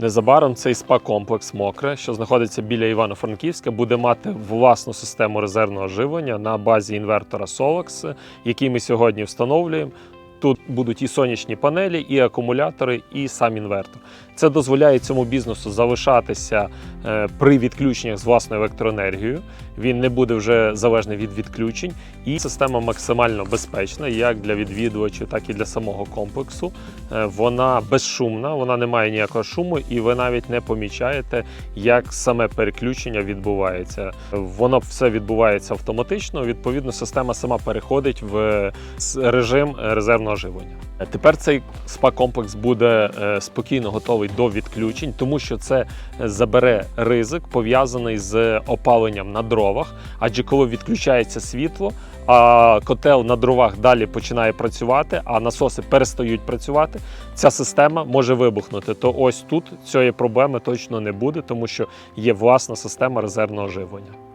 Незабаром цей спа-комплекс Мокре, що знаходиться біля Івано-Франківська, буде мати власну систему резервного живлення на базі інвертора Solex, який ми сьогодні встановлюємо. Тут будуть і сонячні панелі, і акумулятори, і сам інвертор. Це дозволяє цьому бізнесу залишатися е, при відключеннях з власною електроенергією. Він не буде вже залежний від відключень, і система максимально безпечна, як для відвідувачів, так і для самого комплексу. Е, Вона безшумна, вона не має ніякого шуму, і ви навіть не помічаєте, як саме переключення відбувається. Воно все відбувається автоматично. Відповідно, система сама переходить в режим резервного живлення. Тепер цей спа-комплекс буде е, спокійно готовий до відключень, тому що це забере ризик пов'язаний з опаленням на дровах. Адже коли відключається світло, а котел на дровах далі починає працювати, а насоси перестають працювати, ця система може вибухнути. То ось тут цієї проблеми точно не буде, тому що є власна система резервного живлення.